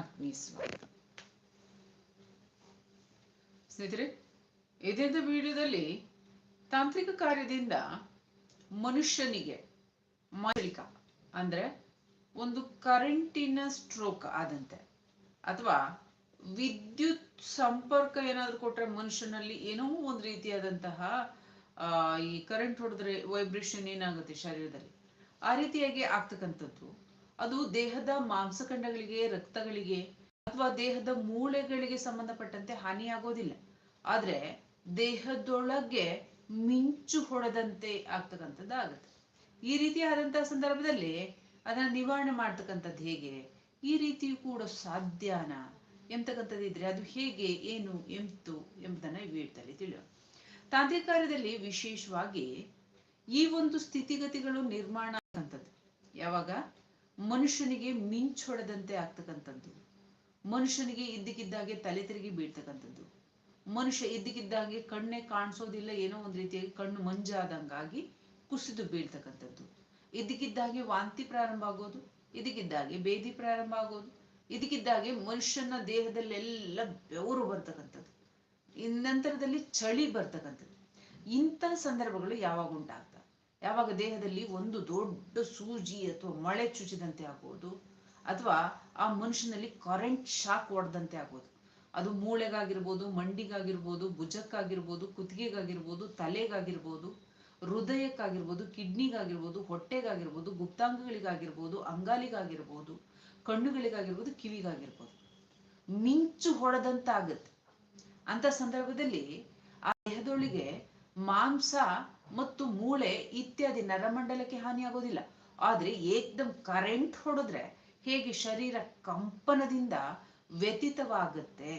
ಆತ್ಮೀಯ ಸ್ನೇಹಿತರೆ ಇದೆಂದ ವಿಡಿಯೋದಲ್ಲಿ ತಾಂತ್ರಿಕ ಕಾರ್ಯದಿಂದ ಮನುಷ್ಯನಿಗೆ ಮಾಲಿಕ ಅಂದ್ರೆ ಒಂದು ಕರೆಂಟಿನ ಸ್ಟ್ರೋಕ್ ಆದಂತೆ. ಅಥವಾ ವಿದ್ಯುತ್ ಸಂಪರ್ಕ ಏನಾದರೂ ಕೊಟ್ಟರೆ ಮನುಷ್ಯನಲ್ಲಿ ಏನೋ ಒಂದು ರೀತಿಯಾದಂತಹ ಈ ಕರೆಂಟ್ ಹೊಡೆದ್ರೆ ವೈಬ್ರೇಷನ್ ಏನಾಗುತ್ತೆ ಶರೀರದಲ್ಲಿ? ಆ ರೀತಿಯಾಗಿ ಆಗ್ತಕ್ಕಂಥದ್ದು. ಅದು ದೇಹದ ಮಾಂಸಖಂಡಗಳಿಗೆ, ರಕ್ತಗಳಿಗೆ ಅಥವಾ ದೇಹದ ಮೂಳೆಗಳಿಗೆ ಸಂಬಂಧಪಟ್ಟಂತೆ ಹಾನಿಯಾಗೋದಿಲ್ಲ. ಆದ್ರೆ ದೇಹದೊಳಗೆ ಮಿಂಚು ಹೊಡೆದಂತೆ ಆಗ್ತಕ್ಕಂಥದ್ದು ಆಗುತ್ತೆ. ಈ ರೀತಿಯಾದಂತಹ ಸಂದರ್ಭದಲ್ಲಿ ಅದನ್ನ ನಿವಾರಣೆ ಮಾಡ್ತಕ್ಕಂಥದ್ದು ಹೇಗೆ? ಈ ರೀತಿಯೂ ಕೂಡ ಸಾಧ್ಯನ? ಎಂತಕ್ಕಂಥದ್ದು ಇದ್ರೆ ಅದು ಹೇಗೆ, ಏನು, ಎಂತು ಎಂಬುದನ್ನ ಈ ತಿಳಿಯೋ ತಾಂತ್ರಿಕ ಕಾರ್ಯದಲ್ಲಿ ವಿಶೇಷವಾಗಿ ಈ ಒಂದು ಸ್ಥಿತಿಗತಿಗಳು ನಿರ್ಮಾಣ ಆಗಂತದ್ದು ಯಾವಾಗ? ಮನುಷ್ಯನಿಗೆ ಮಿಂಚೊಡದಂತೆ ಆಗ್ತಕ್ಕಂಥದ್ದು. ಮನುಷ್ಯನಿಗೆ ಇದ್ದಕ್ಕಿದ್ದಾಗೆ ತಲೆ ತಿರುಗಿ ಬೀಳ್ತಕ್ಕಂಥದ್ದು. ಮನುಷ್ಯ ಇದ್ದಕ್ಕಿದ್ದಾಗೆ ಕಣ್ಣೆ ಕಾಣಿಸೋದಿಲ್ಲ, ಏನೋ ಒಂದು ರೀತಿಯಾಗಿ ಕಣ್ಣು ಮಂಜಾದಂಗಾಗಿ ಕುಸಿದು ಬೀಳ್ತಕ್ಕಂಥದ್ದು. ಇದ್ದಕ್ಕಿದ್ದಾಗೆ ವಾಂತಿ ಪ್ರಾರಂಭ ಆಗೋದು ಇದಕ್ಕಿದ್ದಾಗೆ ಬೇದಿ ಪ್ರಾರಂಭ ಆಗೋದು ಇದಕ್ಕಿದ್ದಾಗೆ ಮನುಷ್ಯನ ದೇಹದಲ್ಲೆಲ್ಲ ಬೆವರು ಬರ್ತಕ್ಕಂಥದ್ದು. ನಂತರದಲ್ಲಿ ಚಳಿ ಬರ್ತಕ್ಕಂಥದ್ದು. ಇಂಥ ಸಂದರ್ಭಗಳು ಯಾವಾಗ ಉಂಟಾಗ್ತವೆ? ಯಾವಾಗ ದೇಹದಲ್ಲಿ ಒಂದು ದೊಡ್ಡ ಸೂಜಿ ಅಥವಾ ಮಳೆ ಚುಚ್ಚಿದಂತೆ ಆಗೋದು, ಅಥವಾ ಆ ಮನುಷ್ಯನಲ್ಲಿ ಕರೆಂಟ್ ಶಾಕ್ ಹೊಡೆದಂತೆ ಆಗೋದು. ಅದು ಮೂಳೆಗಾಗಿರ್ಬೋದು, ಮಂಡಿಗಾಗಿರ್ಬೋದು, ಭುಜಕ್ಕಾಗಿರ್ಬೋದು, ಕುತ್ತಿಗೆಗಾಗಿರ್ಬೋದು, ತಲೆಗಾಗಿರ್ಬೋದು, ಹೃದಯಕ್ಕಾಗಿರ್ಬೋದು, ಕಿಡ್ನಿಗಾಗಿರ್ಬೋದು, ಹೊಟ್ಟೆಗಾಗಿರ್ಬೋದು, ಗುಪ್ತಾಂಗಗಳಿಗಾಗಿರ್ಬೋದು, ಅಂಗಾಲಿಗಾಗಿರ್ಬೋದು, ಕಣ್ಣುಗಳಿಗಾಗಿರ್ಬೋದು, ಕಿವಿಗಾಗಿರ್ಬೋದು. ಮಿಂಚು ಹೊಡೆದಂತಾಗತ್ತೆ. ಅಂತ ಸಂದರ್ಭದಲ್ಲಿ ಆ ದೇಹದೊಳಗೆ ಮಾಂಸ ಮತ್ತು ಮೂಳೆ ಇತ್ಯಾದಿ ನರಮಂಡಲಕ್ಕೆ ಹಾನಿಯಾಗೋದಿಲ್ಲ. ಆದ್ರೆ ಏಕ್ದಮ್ ಕರೆಂಟ್ ಹೊಡೆದ್ರೆ ಹೇಗೆ ಶರೀರ ಕಂಪನದಿಂದ ವ್ಯತೀತವಾಗುತ್ತೆ?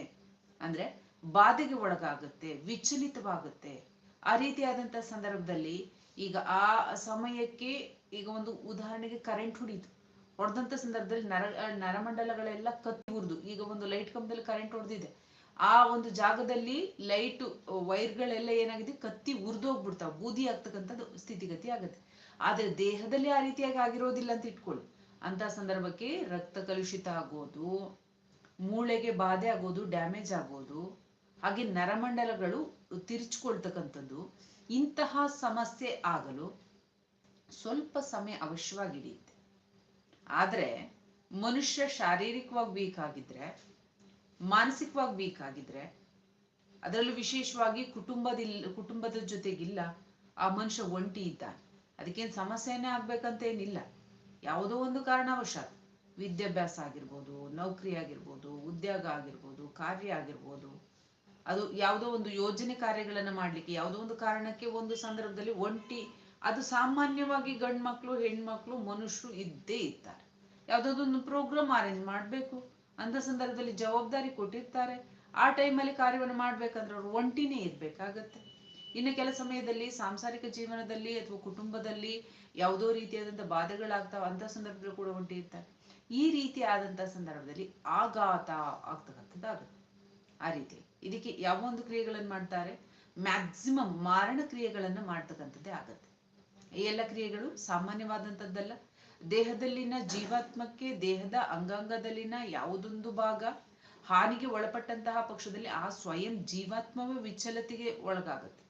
ಅಂದ್ರೆ ಬಾಧೆಗೆ ಒಳಗಾಗುತ್ತೆ, ವಿಚಲಿತವಾಗುತ್ತೆ. ಆ ರೀತಿಯಾದಂತ ಸಂದರ್ಭದಲ್ಲಿ ಈಗ ಆ ಸಮಯಕ್ಕೆ ಈಗ ಒಂದು ಉದಾಹರಣೆಗೆ ಕರೆಂಟ್ ಹೊಡೀತು ಹೊಡೆದಂತ ಸಂದರ್ಭದಲ್ಲಿ ನರ, ನರಮಂಡಲಗಳೆಲ್ಲ ಕತ್ತಿ ಉರಿದು ಈಗ ಒಂದು ಲೈಟ್ ಕಂಬದಲ್ಲಿ ಕರೆಂಟ್ ಹೊಡೆದಿದೆ. ಆ ಒಂದು ಜಾಗದಲ್ಲಿ ಲೈಟ್ ವೈರ್ಗಳೆಲ್ಲ ಏನಾಗಿದೆ? ಕತ್ತಿ ಉರಿದೋಗ್ಬಿಡ್ತಾವೆ ಬೂದಿ ಆಗ್ತಕ್ಕಂಥದ್ದು ಸ್ಥಿತಿಗತಿ ಆಗುತ್ತೆ. ಆದರೆ ದೇಹದಲ್ಲಿ ಆ ರೀತಿಯಾಗಿ ಆಗಿರೋದಿಲ್ಲ ಅಂತ ಇಟ್ಕೊಳ್ಳಿ. ಅಂತ ಸಂದರ್ಭಕ್ಕೆ ರಕ್ತ ಕಲುಷಿತ ಆಗೋದು, ಮೂಳೆಗೆ ಬಾಧೆ ಆಗೋದು ಡ್ಯಾಮೇಜ್ ಆಗೋದು, ಹಾಗೆ ನರಮಂಡಲಗಳು ತಿರುಚ್ಕೊಳ್ತಕ್ಕಂಥದ್ದು, ಇಂತಹ ಸಮಸ್ಯೆ ಆಗಲು ಸ್ವಲ್ಪ ಸಮಯ ಅವಶ್ಯವಾಗಿ ಹಿಡಿಯುತ್ತೆ. ಆದರೆ ಮನುಷ್ಯ ಶಾರೀರಿಕವಾಗಿ ವೀಕ್ ಆಗಿದ್ರೆ ಮಾನಸಿಕವಾಗಿ ವೀಕ್ ಆಗಿದ್ರೆ ಅದರಲ್ಲೂ ವಿಶೇಷವಾಗಿ ಕುಟುಂಬದಿಲ್ಲ ಕುಟುಂಬದ ಜೊತೆಗಿಲ್ಲ, ಆ ಮನುಷ್ಯ ಒಂಟಿ ಇದ್ದಾನೆ. ಅದಕ್ಕೇನು ಸಮಸ್ಯೆನೇ ಆಗ್ಬೇಕಂತ ಏನಿಲ್ಲ ಯಾವುದೋ ಒಂದು ಕಾರಣವಶಾತ್ ವಿದ್ಯಾಭ್ಯಾಸ ಆಗಿರ್ಬೋದು, ನೌಕರಿ ಆಗಿರ್ಬೋದು, ಉದ್ಯೋಗ ಆಗಿರ್ಬೋದು, ಕಾರ್ಯ ಆಗಿರ್ಬೋದು, ಅದು ಯಾವುದೋ ಒಂದು ಯೋಜನೆ ಕಾರ್ಯಗಳನ್ನ ಮಾಡ್ಲಿಕ್ಕೆ, ಯಾವುದೋ ಒಂದು ಕಾರಣಕ್ಕೆ ಒಂದು ಸಂದರ್ಭದಲ್ಲಿ ಒಂಟಿ, ಅದು ಸಾಮಾನ್ಯವಾಗಿ ಗಂಡ್ಮಕ್ಳು, ಹೆಣ್ಮಕ್ಳು, ಮನುಷ್ಯರು ಇದ್ದೇ ಇರ್ತಾರೆ. ಯಾವುದಾದ್ರು ಒಂದು ಪ್ರೋಗ್ರಾಮ್ ಅರೇಂಜ್ ಮಾಡ್ಬೇಕು. ಅಂತ ಸಂದರ್ಭದಲ್ಲಿ ಜವಾಬ್ದಾರಿ ಕೊಟ್ಟಿರ್ತಾರೆ. ಆ ಟೈಮಲ್ಲಿ ಕಾರ್ಯವನ್ನು ಮಾಡ್ಬೇಕಂದ್ರೆ ಅವ್ರು ಒಂಟಿನೇ ಇರ್ಬೇಕಾಗತ್ತೆ. ಇನ್ನು ಕೆಲ ಸಮಯದಲ್ಲಿ ಸಾಂಸಾರಿಕ ಜೀವನದಲ್ಲಿ ಅಥವಾ ಕುಟುಂಬದಲ್ಲಿ ಯಾವುದೋ ರೀತಿಯಾದಂಥ ಬಾಧೆಗಳಾಗ್ತಾವ ಅಂತ ಸಂದರ್ಭದಲ್ಲಿ ಕೂಡ ಒಂಟಿ ಇರ್ತಾರೆ. ಈ ರೀತಿ ಆದಂತ ಸಂದರ್ಭದಲ್ಲಿ ಆಘಾತ ಆಗ್ತಕ್ಕಂಥದ್ದಾಗುತ್ತೆ ಆ ರೀತಿ. ಇದಕ್ಕೆ ಯಾವೊಂದು ಕ್ರಿಯೆಗಳನ್ನು ಮಾಡ್ತಾರೆ? ಮ್ಯಾಕ್ಸಿಮಮ್ ಮಾರಣ ಕ್ರಿಯೆಗಳನ್ನು ಮಾಡ್ತಕ್ಕಂಥದ್ದೇ ಆಗತ್ತೆ. ಈ ಎಲ್ಲ ಕ್ರಿಯೆಗಳು ಸಾಮಾನ್ಯವಾದಂಥದ್ದಲ್ಲ. ದೇಹದಲ್ಲಿನ ಜೀವಾತ್ಮಕ್ಕೆ ದೇಹದ ಅಂಗಾಂಗದಲ್ಲಿನ ಯಾವುದೊಂದು ಭಾಗ ಹಾನಿಗೆ ಒಳಪಟ್ಟಂತಹ ಪಕ್ಷದಲ್ಲಿ ಆ ಸ್ವಯಂ ಜೀವಾತ್ಮವೇ ವಿಚಲತೆಗೆ ಒಳಗಾಗುತ್ತೆ.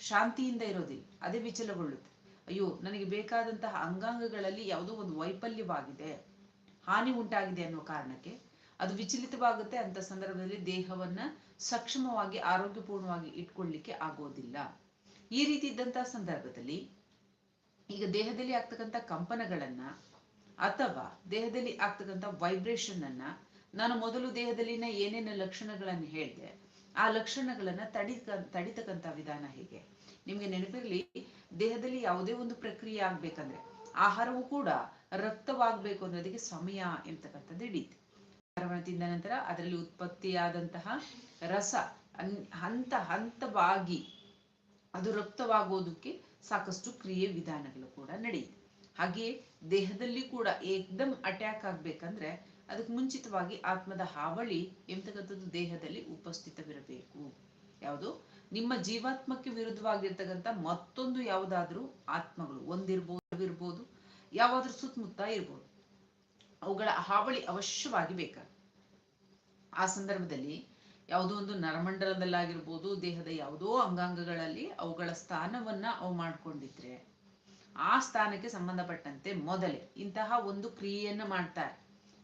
ಶಾಂತಿಯಿಂದ ಇರೋದಿಲ್ಲ, ಅದೇ ವಿಚಲಗೊಳ್ಳುತ್ತೆ. ಅಯ್ಯೋ, ನನಗೆ ಬೇಕಾದಂತಹ ಅಂಗಾಂಗಗಳಲ್ಲಿ ಯಾವುದೋ ಒಂದು ವೈಫಲ್ಯವಾಗಿದೆ, ಹಾನಿ ಉಂಟಾಗಿದೆ ಅನ್ನೋ ಕಾರಣಕ್ಕೆ ಅದು ವಿಚಲಿತವಾಗುತ್ತೆ. ಅಂತ ಸಂದರ್ಭದಲ್ಲಿ ದೇಹವನ್ನ ಸಕ್ಷಮವಾಗಿ, ಆರೋಗ್ಯಪೂರ್ಣವಾಗಿ ಇಟ್ಕೊಳ್ಳಿಕ್ಕೆ ಆಗೋದಿಲ್ಲ. ಈ ರೀತಿ ಇದ್ದಂತಹ ಸಂದರ್ಭದಲ್ಲಿ ಈಗ ದೇಹದಲ್ಲಿ ಆಗ್ತಕ್ಕಂಥ ಕಂಪನಗಳನ್ನ ಅಥವಾ ದೇಹದಲ್ಲಿ ಆಗ್ತಕ್ಕಂಥ ವೈಬ್ರೇಷನ್ ಅನ್ನ ನಾನು ಮೊದಲು ದೇಹದಲ್ಲಿನ ಏನೇನು ಲಕ್ಷಣಗಳನ್ನು ಹೇಳಿದೆ, ಆ ಲಕ್ಷಣಗಳನ್ನ ತಡಿ ತಡಿತಕ್ಕಂಥ ವಿಧಾನ ಹೇಗೆ? ನಿಮ್ಗೆ ನೆನಪಿರ್ಲಿ, ದೇಹದಲ್ಲಿ ಯಾವುದೇ ಒಂದು ಪ್ರಕ್ರಿಯೆ ಆಗ್ಬೇಕಂದ್ರೆ ಆಹಾರವು ಕೂಡ ರಕ್ತವಾಗ್ಬೇಕು ಅನ್ನೋದಕ್ಕೆ ಸಮಯ ಎಂತಕ್ಕಂಥದ್ದು ಹಿಡಿಯುತ್ತೆ ಆಹಾರವನ್ನು ತಿಂದ ನಂತರ ಅದರಲ್ಲಿ ಉತ್ಪತ್ತಿಯಾದಂತಹ ರಸ ಹಂತ ಹಂತವಾಗಿ ಅದು ರಕ್ತವಾಗೋದಕ್ಕೆ ಸಾಕಷ್ಟು ಕ್ರಿಯೆ ವಿಧಾನಗಳು ಕೂಡ ನಡೆಯುತ್ತೆ ಹಾಗೆಯೇ ದೇಹದಲ್ಲಿ ಕೂಡ ಏಕ್ದಮ್ ಅಟ್ಯಾಕ್ ಆಗ್ಬೇಕಂದ್ರೆ ಅದಕ್ಕೆ ಮುಂಚಿತವಾಗಿ ಆತ್ಮದ ಹಾವಳಿ ಎಂತಕ್ಕಂಥದ್ದು ದೇಹದಲ್ಲಿ ಉಪಸ್ಥಿತವಿರಬೇಕು. ಯಾವುದು? ನಿಮ್ಮ ಜೀವಾತ್ಮಕ್ಕೆ ವಿರುದ್ಧವಾಗಿರ್ತಕ್ಕಂಥ ಮತ್ತೊಂದು ಯಾವುದಾದ್ರೂ ಆತ್ಮಗಳು, ಒಂದಿರ್ಬೋದು ಇರ್ಬೋದು ಯಾವಾದ್ರೂ ಸುತ್ತಮುತ್ತ ಇರ್ಬೋದು. ಅವುಗಳ ಹಾವಳಿ ಅವಶ್ಯವಾಗಿ ಬೇಕಾಗುತ್ತೆ. ಆ ಸಂದರ್ಭದಲ್ಲಿ ಯಾವುದೋ ಒಂದು ನರಮಂಡಲದಲ್ಲಾಗಿರ್ಬೋದು, ದೇಹದ ಯಾವುದೋ ಅಂಗಾಂಗಗಳಲ್ಲಿ ಅವುಗಳ ಸ್ಥಾನವನ್ನ ಅವು ಮಾಡ್ಕೊಂಡಿದ್ರೆ, ಆ ಸ್ಥಾನಕ್ಕೆ ಸಂಬಂಧಪಟ್ಟಂತೆ ಮೊದಲೇ ಇಂತಹ ಒಂದು ಕ್ರಿಯೆಯನ್ನ ಮಾಡ್ತಾರೆ.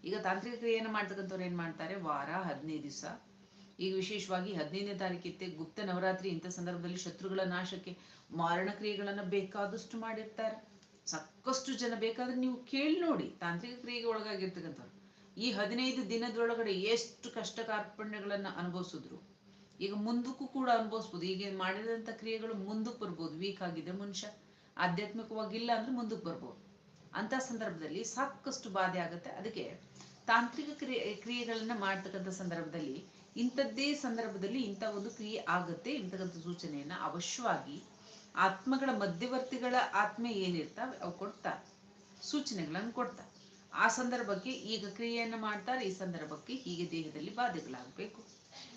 ಈಗ ತಾಂತ್ರಿಕ ಕ್ರಿಯೆಯನ್ನು ಮಾಡ್ತಕ್ಕಂಥವ್ರು ಏನ್ ಮಾಡ್ತಾರೆ? ವಾರ, ಹದಿನೈದು ದಿವಸ. ಈಗ ವಿಶೇಷವಾಗಿ ಹದಿನೈದನೇ ತಾರೀಕಿತ್ತೆ ಗುಪ್ತ ನವರಾತ್ರಿ ಇಂಥ ಸಂದರ್ಭದಲ್ಲಿ ಶತ್ರುಗಳ ನಾಶಕ್ಕೆ ಮಾರಣ ಕ್ರಿಯೆಗಳನ್ನ ಬೇಕಾದಷ್ಟು ಮಾಡಿರ್ತಾರೆ. ಸಾಕಷ್ಟು ಜನ ಬೇಕಾದ್ರೆ ನೀವು ಕೇಳಿ ನೋಡಿ, ತಾಂತ್ರಿಕ ಕ್ರಿಯೆಗೆ ಒಳಗಾಗಿರ್ತಕ್ಕಂಥವ್ರು. ಈ ಹದಿನೈದು ದಿನದೊಳಗಡೆ ಎಷ್ಟು ಕಷ್ಟ ಕಾರ್ಪಣ್ಯಗಳನ್ನು ಅನುಭವಿಸಿದ್ರು? ಈಗ ಮುಂದಕ್ಕೂ ಕೂಡ ಅನುಭವಿಸ್ಬೋದು. ಈಗ ಮಾಡಿದಂತ ಕ್ರಿಯೆಗಳು ಮುಂದಕ್ಕೆ ಬರ್ಬೋದು. ವೀಕ್ ಆಗಿದ್ರೆ ಮನುಷ್ಯ ಆಧ್ಯಾತ್ಮಿಕವಾಗಿ ಇಲ್ಲ ಅಂದ್ರೆ ಮುಂದಕ್ಕೆ ಬರ್ಬೋದು. ಅಂತ ಸಂದರ್ಭದಲ್ಲಿ ಸಾಕಷ್ಟು ಬಾಧೆ ಆಗುತ್ತೆ. ಅದಕ್ಕೆ ತಾಂತ್ರಿಕ ಕ್ರಿಯೆ, ಕ್ರಿಯೆಗಳನ್ನ ಮಾಡ್ತಕ್ಕಂಥ ಸಂದರ್ಭದಲ್ಲಿ ಇಂಥದ್ದೇ ಸಂದರ್ಭದಲ್ಲಿ ಇಂಥ ಒಂದು ಕ್ರಿಯೆ ಆಗುತ್ತೆ ಇಂತಕ್ಕಂಥ ಸೂಚನೆಯನ್ನ ಅವಶ್ಯವಾಗಿ ಆತ್ಮಗಳ ಮಧ್ಯವರ್ತಿಗಳ ಆತ್ಮ ಏನಿರ್ತಾವೆ ಅವು ಕೊಡ್ತಾರೆ. ಸೂಚನೆಗಳನ್ನು ಕೊಡ್ತಾರೆ. ಆ ಸಂದರ್ಭಕ್ಕೆ ಈಗ ಕ್ರಿಯೆಯನ್ನು ಮಾಡ್ತಾರೆ, ಈ ಸಂದರ್ಭಕ್ಕೆ ಹೀಗೆ ದೇಹದಲ್ಲಿ ಬಾಧೆಗಳಾಗಬೇಕು.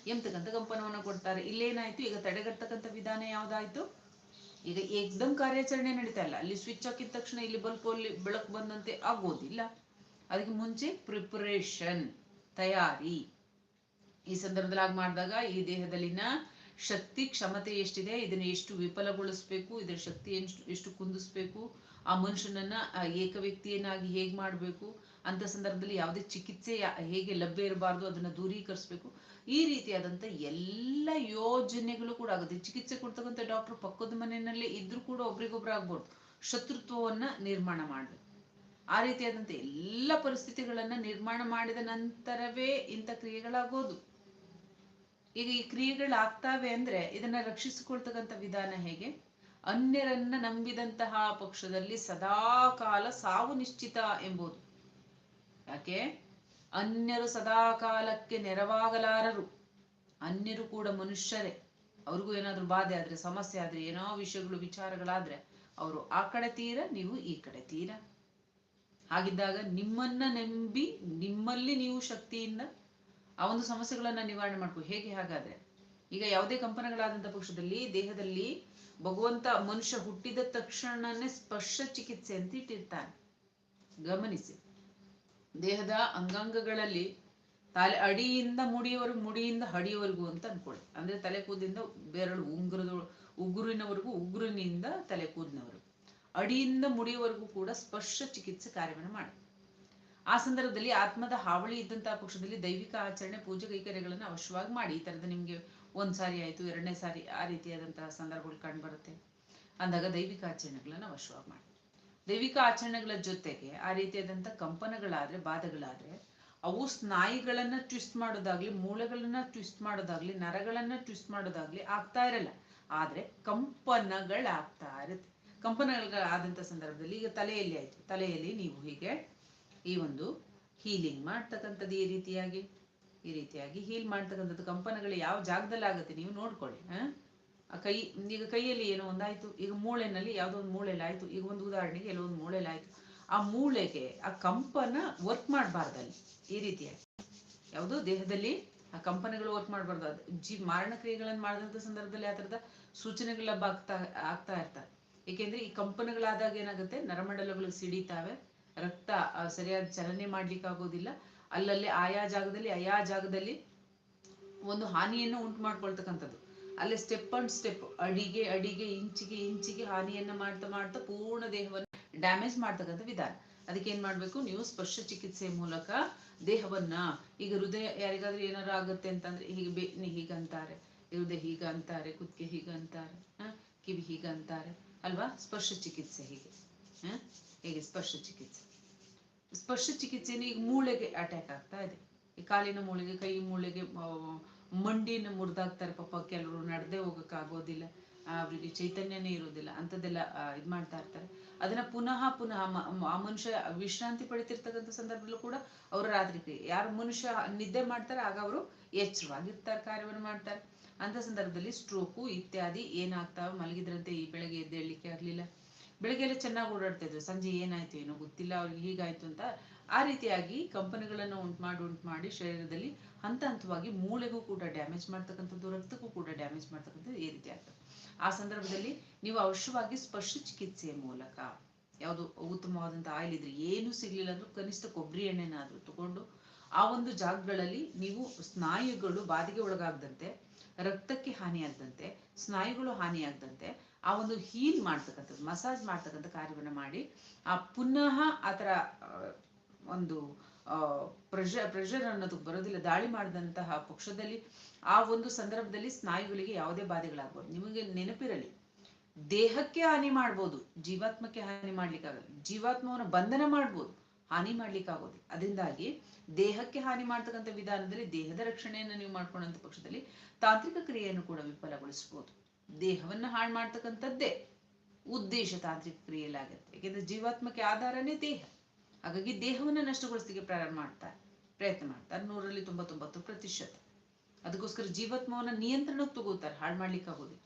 ಎಂತಕ್ಕಂಥ ಕಂಪನವನ್ನು ಕೊಡ್ತಾರೆ. ಇಲ್ಲೇನಾಯ್ತು? ಈಗ ತಡೆಗಟ್ಟತಕ್ಕಂಥ ವಿಧಾನ ಯಾವ್ದಾಯ್ತು? ಈಗ ಏಕ್ದಮ್ ಕಾರ್ಯಾಚರಣೆ ನಡೀತಾ ಇಲ್ಲ. ಅಲ್ಲಿ ಸ್ವಿಚ್ ಹಾಕಿದ ತಕ್ಷಣ ಇಲ್ಲಿ ಬಲ್ಪ್ ಅಲ್ಲಿ ಬೆಳಕು ಬಂದಂತೆ ಆಗೋದಿಲ್ಲ. ಅದಕ್ಕೆ ಮುಂಚೆ ಪ್ರಿಪರೇಷನ್ ತಯಾರಿ. ಈ ಸಂದರ್ಭದಲ್ಲಿ ಆಗ ಮಾಡಿದಾಗ ಈ ದೇಹದಲ್ಲಿನ ಶಕ್ತಿ ಕ್ಷಮತೆ ಎಷ್ಟಿದೆ, ಇದನ್ನ ಎಷ್ಟು ವಿಫಲಗೊಳಿಸ್ಬೇಕು, ಇದರ ಶಕ್ತಿ ಎಷ್ಟು ಎಷ್ಟು ಕುಂದಿಸ್ಬೇಕು, ಆ ಮನುಷ್ಯನನ್ನ ಏಕ ವ್ಯಕ್ತಿಯನ್ನಾಗಿ ಹೇಗ್ ಮಾಡಬೇಕು, ಅಂತ ಸಂದರ್ಭದಲ್ಲಿ ಯಾವುದೇ ಚಿಕಿತ್ಸೆ ಹೇಗೆ ಲಭ್ಯ ಇರಬಾರ್ದು, ಅದನ್ನ ದೂರೀಕರಿಸ್ಬೇಕು. ಈ ರೀತಿಯಾದಂತ ಎಲ್ಲ ಯೋಜನೆಗಳು ಕೂಡ ಆಗುತ್ತೆ. ಚಿಕಿತ್ಸೆ ಕೊಡ್ತಕ್ಕಂಥ ಡಾಕ್ಟರ್ ಪಕ್ಕದ ಮನೆಯಲ್ಲೇ ಇದ್ರೂ ಕೂಡ ಒಬ್ರಿಗೊಬ್ರು ಶತ್ರುತ್ವವನ್ನ ನಿರ್ಮಾಣ ಮಾಡಬೇಕು. ಆ ರೀತಿಯಾದಂತ ಎಲ್ಲ ಪರಿಸ್ಥಿತಿಗಳನ್ನ ನಿರ್ಮಾಣ ಮಾಡಿದ ನಂತರವೇ ಇಂಥ ಕ್ರಿಯೆಗಳಾಗೋದು. ಈಗ ಈ ಕ್ರಿಯೆಗಳಾಗ್ತಾವೆ ಅಂದ್ರೆ ಇದನ್ನ ರಕ್ಷಿಸಿಕೊಳ್ತಕ್ಕಂಥ ವಿಧಾನ ಹೇಗೆ? ಅನ್ಯರನ್ನ ನಂಬಿದಂತಹ ಪಕ್ಷದಲ್ಲಿ ಸದಾ ಕಾಲ ಸಾವು ನಿಶ್ಚಿತ ಎಂಬುದು. ಯಾಕೆ? ಅನ್ಯರು ಸದಾ ಕಾಲಕ್ಕೆ ನೆರವಾಗಲಾರರು. ಅನ್ಯರು ಕೂಡ ಮನುಷ್ಯರೇ. ಅವ್ರಿಗೂ ಏನಾದ್ರೂ ಬಾಧೆ ಆದ್ರೆ, ಸಮಸ್ಯೆ ಆದ್ರೆ, ಏನೋ ವಿಷಯಗಳು, ವಿಚಾರಗಳಾದ್ರೆ ಅವರು ಆ ಕಡೆ ತೀರ, ನೀವು ಈ ಕಡೆ ತೀರ. ಹಾಗಿದ್ದಾಗ ನಿಮ್ಮನ್ನ ನಂಬಿ ನಿಮ್ಮಲ್ಲಿ ನೀವು ಶಕ್ತಿಯಿಂದ ಆ ಒಂದು ಸಮಸ್ಯೆಗಳನ್ನ ನಿವಾರಣೆ ಮಾಡ್ಕೊ ಹೇಗೆ ಹಾಗಾದ್ರೆ? ಈಗ ಯಾವುದೇ ಕಂಪನಗಳಾದಂತ ಪಕ್ಷದಲ್ಲಿ, ದೇಹದಲ್ಲಿ ಭಗವಂತ ಮನುಷ್ಯ ಹುಟ್ಟಿದ ತಕ್ಷಣನೇ ಸ್ಪರ್ಶ ಚಿಕಿತ್ಸೆ ಅಂತ ಇಟ್ಟಿರ್ತಾನೆ. ಗಮನಿಸಿ. ದೇಹದ ಅಂಗಾಂಗಗಳಲ್ಲಿ ತಲೆ ಅಡಿಯಿಂದ ಮುಡಿಯವರೆಗೂ ಮುಡಿಯಿಂದ ಹಡಿಯವರೆಗೂ ಅಂತ ಅನ್ಕೊಳ್ಳಿ. ಅಂದ್ರೆ ತಲೆ ಕೂದಿಂದ ಬೆರಳು, ಉಂಗುರದ, ಉಗುರಿನವರೆಗೂ, ಉಗುರಿನಿಂದ ತಲೆ ಕೂದಿನವರೆಗೂ ಅಡಿಯಿಂದ ಮುಡಿಯವರೆಗೂ ಕೂಡ ಸ್ಪರ್ಶ ಚಿಕಿತ್ಸೆ ಕಾರ್ಯವನ್ನು ಮಾಡಿ. ಆ ಸಂದರ್ಭದಲ್ಲಿ ಆತ್ಮದ ಹಾವಳಿ ಇದ್ದಂತಹ ಪಕ್ಷದಲ್ಲಿ ದೈವಿಕ ಆಚರಣೆ, ಪೂಜೆ, ಕೈಕರ್ಯಗಳನ್ನು ಅವಶ್ಯವಾಗಿ ಮಾಡಿ. ಈ ತರದ ನಿಮ್ಗೆ ಒಂದ್ ಸಾರಿ ಆಯ್ತು, ಎರಡನೇ ಸಾರಿ ಆ ರೀತಿಯಾದಂತಹ ಸಂದರ್ಭಗಳು ಕಂಡು ಬರುತ್ತೆ. ಅಂದಾಗ ದೈವಿಕ ಆಚರಣೆಗಳನ್ನು ಅವಶ್ಯವಾಗಿ ಮಾಡಿ. ದೈವಿಕ ಆಚರಣೆಗಳ ಜೊತೆಗೆ ಆ ರೀತಿಯಾದಂಥ ಕಂಪನಗಳಾದ್ರೆ, ಬಾಧೆಗಳಾದ್ರೆ, ಅವು ಸ್ನಾಯುಗಳನ್ನ ಟ್ವಿಸ್ಟ್ ಮಾಡೋದಾಗ್ಲಿ, ಮೂಳೆಗಳನ್ನ ಟ್ವಿಸ್ಟ್ ಮಾಡೋದಾಗ್ಲಿ, ನರಗಳನ್ನ ಟ್ವಿಸ್ಟ್ ಮಾಡೋದಾಗ್ಲಿ ಆಗ್ತಾ ಇರಲ್ಲ. ಆದ್ರೆ ಕಂಪನಗಳಾಗ್ತಾ ಇರುತ್ತೆ. ಕಂಪನಗಳಾದಂಥ ಸಂದರ್ಭದಲ್ಲಿ ಈಗ ತಲೆಯಲ್ಲಿ ಆಯ್ತು. ತಲೆಯಲ್ಲಿ ನೀವು ಹೀಗೆ ಈ ಒಂದು ಹೀಲಿಂಗ್ ಮಾಡ್ತಕ್ಕಂಥದ್ದು ಈ ರೀತಿಯಾಗಿ ಈ ರೀತಿಯಾಗಿ ಹೀಲ್ ಮಾಡ್ತಕ್ಕಂಥದ್ದು. ಕಂಪನಗಳು ಯಾವ ಜಾಗದಲ್ಲಿ ಆಗುತ್ತೆ ನೀವು ನೋಡ್ಕೊಳ್ಳಿ ಆ? ಕೈ, ಈಗ ಕೈಯಲ್ಲಿ ಏನೋ ಒಂದಾಯ್ತು, ಈಗ ಮೂಳೆನಲ್ಲಿ ಯಾವುದೋ ಒಂದು ಮೂಳೆಯಲ್ಲಿ ಆಯ್ತು, ಈಗ ಒಂದು ಉದಾಹರಣೆಗೆ ಎಲ್ಲೋ ಒಂದು ಆಯ್ತು. ಆ ಮೂಳೆಗೆ, ಆ ಕಂಪನ ವರ್ಕ್ ಮಾಡಬಾರ್ದಲ್ಲಿ, ಈ ರೀತಿಯಾಗಿ. ಯಾವುದೋ? ದೇಹದಲ್ಲಿ ಆ ಕಂಪನಿಗಳು ವರ್ಕ್ ಮಾಡಬಾರ್ದು. ಅದು ಜೀ ಮಾರಣ ಕ್ರಿಯೆಗಳನ್ನು ಮಾಡಿದಂಥ ಸಂದರ್ಭದಲ್ಲಿ ಆ ಥರದ ಸೂಚನೆಗಳ ಆಗ್ತಾ ಆಗ್ತಾ ಇರ್ತಾರೆ ಏಕೆಂದ್ರೆ ಈ ಕಂಪನಗಳಾದಾಗ ಏನಾಗುತ್ತೆ? ನರಮಂಡಲಗಳು ಸಿಡಿತಾವೆ ರಕ್ತ ಸರಿಯಾದ ಚಲನೆ ಮಾಡ್ಲಿಕ್ಕೆ ಆಗೋದಿಲ್ಲ ಅಲ್ಲಲ್ಲಿ ಆಯಾ ಜಾಗದಲ್ಲಿ ಆಯಾ ಜಾಗದಲ್ಲಿ ಒಂದು ಹಾನಿಯನ್ನು ಉಂಟು ಮಾಡ್ಕೊಳ್ತಕ್ಕಂಥದ್ದು ಅಲ್ಲೇ ಸ್ಟೆಪ್ ಅಂಡ್ ಸ್ಟೆಪ್ ಅಡಿಗೆ ಅಡಿಗೆ, ಇಂಚಿಗೆ ಇಂಚಿಗೆ ಹಾನಿಯನ್ನ ಮಾಡ್ತಾ ಮಾಡ್ತಾ ಪೂರ್ಣ ದೇಹವನ್ನು ಡ್ಯಾಮೇಜ್ ಮಾಡ್ತಕ್ಕಂಥ ವಿಧಾನ. ಅದಕ್ಕೆ ಏನ್ ಮಾಡ್ಬೇಕು? ನೀವು ಸ್ಪರ್ಶ ಚಿಕಿತ್ಸೆ ಮೂಲಕ ದೇಹವನ್ನ, ಈಗ ಹೃದಯ ಯಾರಿಗಾದ್ರೂ ಏನಾದ್ರು ಆಗುತ್ತೆ ಅಂತಂದ್ರೆ, ಹೀಗೆ ಬೇ ಹೀಗಂತಾರೆ. ಹೃದಯ ಹೀಗ ಅಂತಾರೆ ಕುತ್ತಿಗೆ ಹೀಗಂತಾರೆ? ಕಿವಿ ಹೀಗಂತಾರೆ, ಅಲ್ವಾ? ಸ್ಪರ್ಶ ಚಿಕಿತ್ಸೆ ಹೀಗೆ? ಹೇಗೆ ಸ್ಪರ್ಶ ಚಿಕಿತ್ಸೆ? ಸ್ಪರ್ಶ ಚಿಕಿತ್ಸೆನ ಈಗ ಮೂಳೆಗೆ ಅಟ್ಯಾಕ್ ಆಗ್ತಾ ಇದೆ. ಈ ಕಾಲಿನ ಮೂಳೆಗೆ, ಕೈ ಮೂಳೆಗೆ ಮಂಡಿನ ಮುರಿದಾಗ್ತಾರೆ ಪಾಪ ಕೆಲವರು, ನಡೆದೇ ಹೋಗೋಕ್ಕಾಗೋದಿಲ್ಲ. ಅವರಿಗೆ ಚೈತನ್ಯನೇ ಇರೋದಿಲ್ಲ. ಅಂಥದ್ದೆಲ್ಲ ಇದು ಮಾಡ್ತಾ ಇರ್ತಾರೆ. ಅದನ್ನ ಪುನಃ ಪುನಃ ಆ ಮನುಷ್ಯ ವಿಶ್ರಾಂತಿ ಪಡಿತಿರ್ತಕ್ಕಂಥ ಸಂದರ್ಭದಲ್ಲೂ ಕೂಡ ಅವರು ರಾತ್ರಿ ಯಾರು ಮನುಷ್ಯ ನಿದ್ದೆ ಮಾಡ್ತಾರೆ, ಆಗ ಅವರು ಎಚ್ಚರವಾಗಿರ್ತಾರೆ, ಕಾರ್ಯವನ್ನು ಮಾಡ್ತಾರೆ. ಅಂಥ ಸಂದರ್ಭದಲ್ಲಿ ಸ್ಟ್ರೋಕು ಇತ್ಯಾದಿ ಏನಾಗ್ತಾವ? ಮಲಗಿದ್ರಂತೆ ಈ ಬೆಳಗ್ಗೆ ಎದ್ದೇಳಲಿಕ್ಕೆ ಆಗ್ಲಿಲ್ಲ. ಬೆಳಗ್ಗೆ ಎಲ್ಲ ಚೆನ್ನಾಗಿ ಓಡಾಡ್ತಾ ಇದ್ರು. ಸಂಜೆ ಏನಾಯ್ತು ಏನೋ ಗೊತ್ತಿಲ್ಲ, ಅವ್ರಿಗೆ ಹೀಗಾಯ್ತು ಅಂತ ಆ ರೀತಿಯಾಗಿ ಕಂಪನಿಗಳನ್ನು ಉಂಟು ಮಾಡಿ ಉಂಟು ಮಾಡಿ ಶರೀರದಲ್ಲಿ ಹಂತ ಹಂತವಾಗಿ ಮೂಳೆಗೂ ಕೂಡ ಡ್ಯಾಮೇಜ್ ಮಾಡ್ತಕ್ಕಂಥದ್ದು, ರಕ್ತಕ್ಕೂ ಕೂಡ ಡ್ಯಾಮೇಜ್ ಮಾಡ್ತಕ್ಕಂಥದ್ದು ಈ ರೀತಿ ಆಗ್ತದೆ. ಆ ಸಂದರ್ಭದಲ್ಲಿ ನೀವು ಅವಶ್ಯವಾಗಿ ಸ್ಪರ್ಶ ಚಿಕಿತ್ಸೆಯ ಮೂಲಕ ಯಾವುದು ಉತ್ತಮವಾದಂಥ ಆಯಿಲ್ ಇದ್ರೆ ಏನು ಸಿಗಲಿಲ್ಲ ಅಂದ್ರೂ ಕನಿಷ್ಠ ಕೊಬ್ಬರಿ ಎಣ್ಣೆನಾದ್ರೂ ತಗೊಂಡು ಆ ಒಂದು ಜಾಗಗಳಲ್ಲಿ ನೀವು ಸ್ನಾಯುಗಳು ಬಾಧೆಗೆ ಒಳಗಾಗದಂತೆ, ರಕ್ತಕ್ಕೆ ಹಾನಿಯಾಗದಂತೆ ಸ್ನಾಯುಗಳು ಹಾನಿಯಾಗದಂತೆ ಆ ಒಂದು ಹೀಲ್ ಮಾಡ್ತಕ್ಕಂಥದ್ದು ಮಸಾಜ್ ಮಾಡ್ತಕ್ಕಂಥ ಕಾರ್ಯವನ್ನು ಮಾಡಿ ಆ ಪುನಃ ಆ, ಒಂದು ಪ್ರೆಷರ್ ಪ್ರೆಷರ್ ಅನ್ನೋದು ಬರೋದಿಲ್ಲ ದಾಳಿ ಮಾಡಿದಂತಹ ಪಕ್ಷದಲ್ಲಿ ಆ ಒಂದು ಸಂದರ್ಭದಲ್ಲಿ ಸ್ನಾಯುಗಳಿಗೆ ಯಾವುದೇ ಬಾಧೆಗಳಾಗ್ಬೋದು ನಿಮಗೆ ನೆನಪಿರಲಿ ದೇಹಕ್ಕೆ ಹಾನಿ ಮಾಡ್ಬೋದು ಜೀವಾತ್ಮಕ್ಕೆ ಹಾನಿ ಮಾಡ್ಲಿಕ್ಕಾಗಲ್ಲ. ಜೀವಾತ್ಮವನ್ನು ಬಂಧನ ಮಾಡ್ಬೋದು ಹಾನಿ ಮಾಡ್ಲಿಕ್ಕೆ ಆಗೋದಿಲ್ಲ ಅದರಿಂದಾಗಿ ದೇಹಕ್ಕೆ ಹಾನಿ ಮಾಡ್ತಕ್ಕಂಥ ವಿಧಾನದಲ್ಲಿ ದೇಹದ ರಕ್ಷಣೆಯನ್ನು ನೀವು ಮಾಡ್ಕೊಂಡಂತ ಪಕ್ಷದಲ್ಲಿ ತಾಂತ್ರಿಕ ಕ್ರಿಯೆಯನ್ನು ಕೂಡ ವಿಫಲಗೊಳಿಸಬಹುದು ದೇಹವನ್ನ ಹಾಳು ಮಾಡ್ತಕ್ಕಂಥದ್ದೇ ಉದ್ದೇಶ ತಾಂತ್ರಿಕ ಕ್ರಿಯೆಯಲ್ಲಾಗುತ್ತೆ. ಯಾಕೆಂದ್ರೆ ಜೀವಾತ್ಮಕ್ಕೆ ಆಧಾರನೇ ದೇಹ. ಹಾಗಾಗಿ ದೇಹವನ್ನ ನಷ್ಟಗೊಳಿಸಲಿಕ್ಕೆ ಪ್ರಾರಂಭ ಮಾಡ್ತಾರೆ ಪ್ರಯತ್ನ ಮಾಡ್ತಾರೆ ನೂರಲ್ಲಿ ತೊಂಬತ್ತೊಂಬತ್ತು ಪ್ರತಿಶತ. ಅದಕ್ಕೋಸ್ಕರ ಜೀವಾತ್ಮವನ್ನ ನಿಯಂತ್ರಣಕ್ಕೆ ತಗೋತಾರೆ, ಹಾಳು ಮಾಡ್ಲಿಕ್ಕೆ ಆಗೋದಿಲ್ಲ.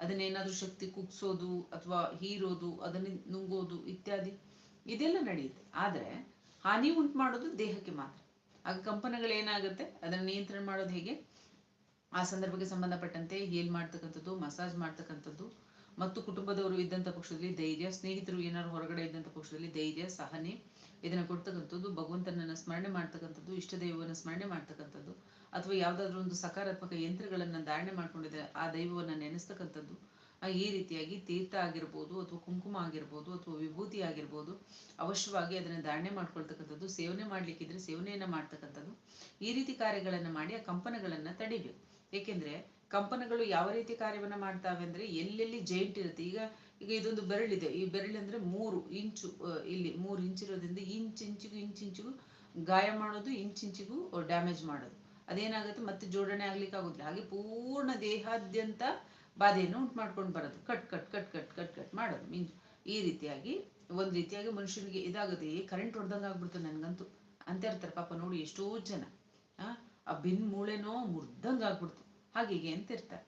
ಅದನ್ನೇನಾದ್ರೂ ಶಕ್ತಿ ಕುಗ್ಸೋದು ಅಥವಾ ಹೀರೋದು, ಅದನ್ನ ನುಂಗೋದು ಇತ್ಯಾದಿ, ಇದೆಲ್ಲ ನಡೆಯುತ್ತೆ. ಆದ್ರೆ ಹಾನಿ ಉಂಟು ಮಾಡೋದು ದೇಹಕ್ಕೆ ಮಾತ್ರ. ಆಗ ಕಂಪನಗಳೇನಾಗುತ್ತೆ? ಅದನ್ನ ನಿಯಂತ್ರಣ ಮಾಡೋದು ಹೇಗೆ? ಆ ಸಂದರ್ಭಕ್ಕೆ ಸಂಬಂಧಪಟ್ಟಂತೆ ಹೇಲ್ ಮಾಡ್ತಕ್ಕಂಥದ್ದು ಮಸಾಜ್ ಮಾಡ್ತಕ್ಕಂಥದ್ದು, ಮತ್ತು ಕುಟುಂಬದವರು ಇದ್ದಂಥ ಪಕ್ಷದಲ್ಲಿ ಧೈರ್ಯ, ಸ್ನೇಹಿತರು ಏನಾದ್ರು ಹೊರಗಡೆ ಇದ್ದಂಥ ಪಕ್ಷದಲ್ಲಿ ಧೈರ್ಯ, ಸಹನೆ, ಇದನ್ನ ಕೊಡ್ತಕ್ಕಂಥದ್ದು, ಭಗವಂತನನ್ನ ಸ್ಮರಣೆ ಮಾಡ್ತಕ್ಕಂಥದ್ದು, ಇಷ್ಟ ದೈವವನ್ನ ಸ್ಮರಣೆ ಮಾಡ್ತಕ್ಕಂಥದ್ದು, ಅಥವಾ ಯಾವ್ದಾದ್ರು ಒಂದು ಸಕಾರಾತ್ಮಕ ಯಂತ್ರಗಳನ್ನ ಧಾರಣೆ ಮಾಡ್ಕೊಂಡಿದ್ರೆ ಆ ದೈವವನ್ನ ನೆನೆಸ್ತಕ್ಕಂಥದ್ದು ಈ ರೀತಿಯಾಗಿ ತೀರ್ಥ ಆಗಿರ್ಬೋದು, ಅಥವಾ ಕುಂಕುಮ ಆಗಿರ್ಬೋದು, ಅಥವಾ ವಿಭೂತಿ ಆಗಿರ್ಬೋದು, ಅವಶ್ಯವಾಗಿ ಅದನ್ನ ಧಾರಣೆ ಮಾಡ್ಕೊಳ್ತಕ್ಕಂಥದ್ದು, ಸೇವನೆ ಮಾಡ್ಲಿಕ್ಕಿದ್ರೆ ಸೇವನೆಯನ್ನ ಮಾಡ್ತಕ್ಕಂಥದ್ದು, ಈ ರೀತಿ ಕಾರ್ಯಗಳನ್ನ ಮಾಡಿ ಆ ಕಂಪನಗಳನ್ನ ತಡಿಬೇಕು. ಏಕೆಂದ್ರೆ ಕಂಪನಗಳು ಯಾವ ರೀತಿ ಕಾರ್ಯವನ್ನ ಮಾಡ್ತಾವೆ ಅಂದ್ರೆ ಎಲ್ಲೆಲ್ಲಿ ಜೈಂಟ್ ಇರುತ್ತೆ? ಈಗ ಈಗ ಇದೊಂದು ಬೆರಳಿದೆ. ಈ ಬೆರಳು ಅಂದ್ರೆ ಮೂರು ಇಂಚು ಇಲ್ಲಿ ಮೂರು ಇಂಚ್ ಇರೋದ್ರಿಂದ ಇಂಚ್ ಇಂಚಿಗೂ ಇಂಚ್ ಇಂಚಿಗೂ ಗಾಯ ಮಾಡೋದು, ಇಂಚ್ ಇಂಚಿಗೂ ಡ್ಯಾಮೇಜ್ ಮಾಡೋದು. ಅದೇನಾಗುತ್ತೆ? ಮತ್ತೆ ಜೋಡಣೆ ಆಗ್ಲಿಕ್ಕೆ ಆಗುದಿಲ್ಲ. ಹಾಗೆ ಪೂರ್ಣ ದೇಹಾದ್ಯಂತ ಬಾಧೆಯನ್ನು ಉಂಟು ಮಾಡ್ಕೊಂಡು ಬರೋದು. Cut cut cut cut cut cut ಮಾಡೋದು. ಮೀನ್ಸ್ ಈ ರೀತಿಯಾಗಿ, ಒಂದ್ ರೀತಿಯಾಗಿ ಮನುಷ್ಯನಿಗೆ ಇದಾಗುತ್ತೆ ಕರೆಂಟ್ ಹೊಡೆದಂಗ ಆಗ್ಬಿಡ್ತು ನನ್ಗಂತೂ. ಅಂತ ಇರ್ತಾರೆ ಪಾಪ ನೋಡಿ ಎಷ್ಟೋ ಜನ. ಆ ಬೆನ್ ಮೂಳೆನೋ ಮುರ್ದಂಗ ಆಗ್ಬಿಡ್ತು. ಹಾಗೆ ಹೀಗೆ ಅಂತ ಇರ್ತಾರೆ.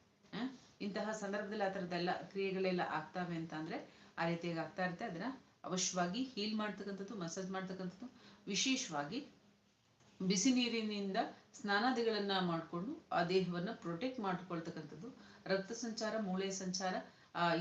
ಇಂತಹ ಸಂದರ್ಭದಲ್ಲಿ ಆ ಥರದ್ದೆಲ್ಲ ಕ್ರಿಯೆಗಳೆಲ್ಲ ಆಗ್ತಾವೆ ಅಂತ ಅಂದ್ರೆ ಆ ರೀತಿಯಾಗಿ ಆಗ್ತಾ ಇರುತ್ತೆ. ಅದನ್ನ ಅವಶ್ಯವಾಗಿ ಹೀಲ್ ಮಾಡ್ತಕ್ಕಂಥದ್ದು ಮಸಾಜ್ ಮಾಡ್ತಕ್ಕಂಥದ್ದು, ವಿಶೇಷವಾಗಿ ಬಿಸಿ ನೀರಿನಿಂದ ಸ್ನಾನಾದಿಗಳನ್ನ ಮಾಡಿಕೊಂಡು ಆ ದೇಹವನ್ನು ಪ್ರೊಟೆಕ್ಟ್ ಮಾಡ್ಕೊಳ್ತಕ್ಕಂಥದ್ದು. ರಕ್ತ ಸಂಚಾರ, ಮೂಳೆ ಸಂಚಾರ